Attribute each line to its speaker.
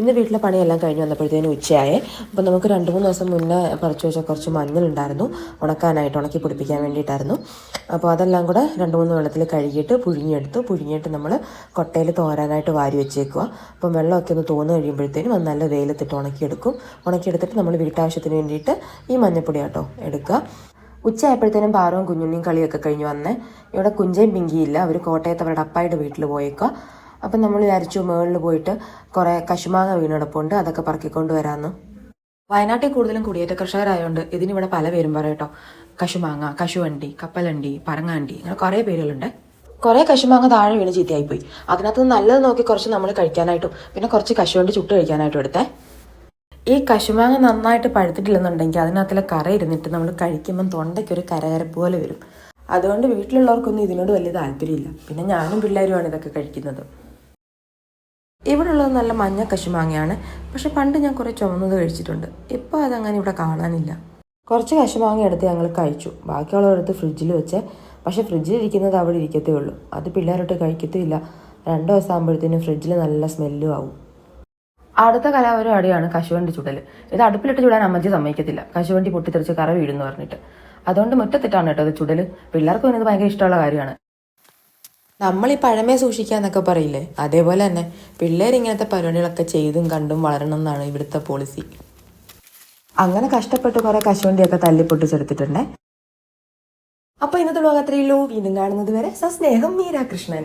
Speaker 1: ഇന്ന് വീട്ടിലെ പണിയെല്ലാം കഴിഞ്ഞ് വന്നപ്പോഴത്തേനും ഉച്ചയായേ. അപ്പോൾ നമുക്ക് രണ്ട് മൂന്ന് ദിവസം മുന്നേ പറിച്ചു വെച്ച കുറച്ച് മഞ്ഞളുണ്ടായിരുന്നു ഉണക്കാനായിട്ട് ഉണക്കി പിടിപ്പിക്കാൻ വേണ്ടിയിട്ടായിരുന്നു. അപ്പോൾ അതെല്ലാം കൂടെ രണ്ട് മൂന്ന് വെള്ളത്തിൽ കഴുകിയിട്ട് പുഴുങ്ങിയെടുത്തു. പുഴുങ്ങിയിട്ട് നമ്മൾ കൊട്ടയിൽ തോരാനായിട്ട് വാരി വെച്ചേക്കുക അപ്പം വെള്ളമൊക്കെ ഒന്ന് തോന്നു കഴിയുമ്പോഴത്തേനും അത് നല്ല വെയിലത്തിട്ട് ഉണക്കിയെടുക്കും. ഉണക്കിയെടുത്തിട്ട് നമ്മൾ വീട്ടാവശ്യത്തിന് വേണ്ടിയിട്ട് ഈ മഞ്ഞപ്പൊടി കേട്ടോ എടുക്കുക. ഉച്ചയായപ്പോഴത്തേനും പാറവും കുഞ്ഞുണ്ണിയും കളിയൊക്കെ കഴിഞ്ഞ് വന്നേ. ഇവിടെ കുഞ്ചയും പിങ്കിയില്ല. അവർ കോട്ടയത്ത് അവരുടെ അപ്പായുടെ വീട്ടിൽ പോയേക്കുക അപ്പം നമ്മൾ വിചാരിച്ചു മുകളിൽ പോയിട്ട് കുറേ കശുമാങ്ങ വീണെടുപ്പുണ്ട് അതൊക്കെ പറക്കിക്കൊണ്ട് വരാമെന്ന് വയനാട്ടിൽ കൂടുതലും കുടിയേറ്റ കർഷകരായതുകൊണ്ട് ഇതിനിവിടെ പല പേരും പറയട്ടോ കശുമാങ്ങ കശുവണ്ടി കപ്പലണ്ടി പറങ്ങാണ്ടി അങ്ങനെ കുറേ പേരുകളുണ്ട്. കുറേ കശുമാങ്ങ താഴെ വീണ് ചീത്തയായിപ്പോയി. അതിനകത്ത് നല്ലത് നോക്കി കുറച്ച് നമ്മൾ കഴിക്കാനായിട്ടും പിന്നെ കുറച്ച് കശുവണ്ടി ചുട്ട് കഴിക്കാനായിട്ടും എടുത്തേ. ഈ കശുമാങ്ങ നന്നായിട്ട് പഴുത്തിട്ടില്ലെന്നുണ്ടെങ്കിൽ അതിനകത്തിലെ കറ ഇരുന്നിട്ട് നമ്മൾ കഴിക്കുമ്പം തൊണ്ടയ്ക്കൊരു കരകരപ്പ് പോലെ വരും. അതുകൊണ്ട് വീട്ടിലുള്ളവർക്കൊന്നും ഇതിനോട് വലിയ താല്പര്യമില്ല. പിന്നെ ഞാനും പിള്ളേരുമാണ് ഇതൊക്കെ കഴിക്കുന്നത്. ഇവിടെ ഉള്ളത് നല്ല മഞ്ഞ കശുമാങ്ങയാണ് പക്ഷെ പണ്ട് ഞാൻ കുറേ ചുമന്നത് കഴിച്ചിട്ടുണ്ട്. ഇപ്പോൾ അതങ്ങനെ ഇവിടെ കാണാനില്ല. കുറച്ച് കശുമാങ്ങ എടുത്ത് ഞങ്ങൾ കഴിച്ചു. ബാക്കിയുള്ളവരെടുത്ത് ഫ്രിഡ്ജിൽ വെച്ച്. പക്ഷെ ഫ്രിഡ്ജിൽ ഇരിക്കുന്നത് അവിടെ ഇരിക്കത്തേ ഉള്ളൂ. അത് പിള്ളേരോട്ട് കഴിക്കത്തേയില്ല രണ്ട് ദിവസം ആകുമ്പോഴത്തേനും ഫ്രിഡ്ജിൽ നല്ല സ്മെല്ലും ആവും. അടുത്ത കലാപരിപാടിയാണ് കശുവണ്ടി ചുടൽ ഇത് അടുപ്പിലിട്ട് ചുടാൻ അമ്മച്ചി സമ്മതിക്കത്തില്ല. കശുവണ്ടി പൊട്ടിത്തെറിച്ച് കറ പറഞ്ഞിട്ട്. അതുകൊണ്ട് മുറ്റത്തിട്ടാണ് കേട്ടോ അത് ചുടൽ പിള്ളേർക്ക് ഇത് ഭയങ്കര ഇഷ്ടമുള്ള കാര്യമാണ്. നമ്മൾ ഈ പഴമയെ സൂക്ഷിക്കുക എന്നൊക്കെ പറയില്ലേ? അതേപോലെ തന്നെ പിള്ളേർ ഇങ്ങനത്തെ പരിപാടികളൊക്കെ ചെയ്തും കണ്ടും വളരണം എന്നാണ് ഇവിടുത്തെ പോളിസി അങ്ങനെ കഷ്ടപ്പെട്ട് കുറെ കശുവണ്ടിയൊക്കെ തല്ലി അപ്പൊ ഇന്നത്തെ ലോകത്രയുള്ളൂ വീണ്ടും കാണുന്നത് വരെ സ്നേഹം മീരാകൃഷ്ണൻ